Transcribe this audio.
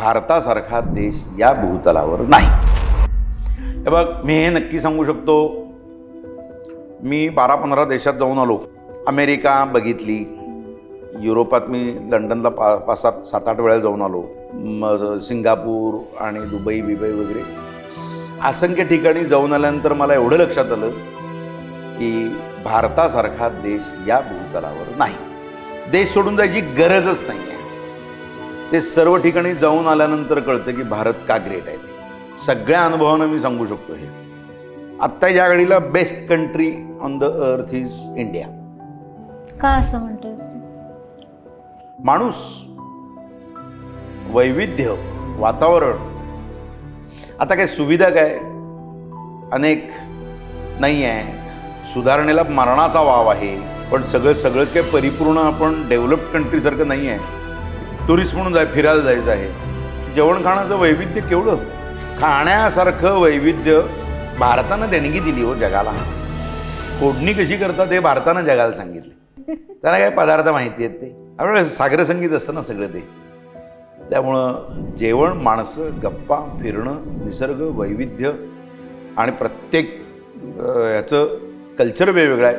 भारतासारखा देश या भूतलावर नाही. हे बघ मी हे नक्की सांगू शकतो. मी बारा पंधरा देशात जाऊन आलो. अमेरिका बघितली. युरोपात मी लंडनला पा पाच सात सात आठ वेळा जाऊन आलो. मग सिंगापूर आणि दुबई बिबई वगैरे. असंख्य ठिकाणी जाऊन आल्यानंतर मला एवढं लक्षात आलं की भारतासारखा देश या भूतलावर नाही. देश सोडून जायची गरजच नाही आहे ते सर्व ठिकाणी जाऊन आल्यानंतर कळतं की भारत का ग्रेट आहे ते. सगळ्या अनुभवानं मी सांगू शकतो हे. आत्ता या घडीला best country on the earth is India का असं म्हणतोयस तू? माणूस वैविध्य वातावरण आता काय सुविधा काय? अनेक नाही आहेत सुधारणेला मरणाचा वाव आहे. पण सगळं सगळंच काय परिपूर्ण आपण डेव्हलप्ड कंट्रीसारखं नाही आहे. टुरिस्ट म्हणून जाय फिरायला जायचं आहे. जेवण खाण्याचं वैविध्य केवढं? खाण्यासारखं वैविध्य भारतानं देणगी दिली हो जगाला. फोडणी कशी करतात हे भारतानं जगाला सांगितले. त्यांना काय पदार्थ माहिती आहेत ते? आपल्याला सागर संगीत असतं ना सगळं ते. त्यामुळं जेवण माणसं गप्पा फिरणं निसर्ग वैविध्य आणि प्रत्येक याचं ह्याचं कल्चर वेगवेगळं आहे.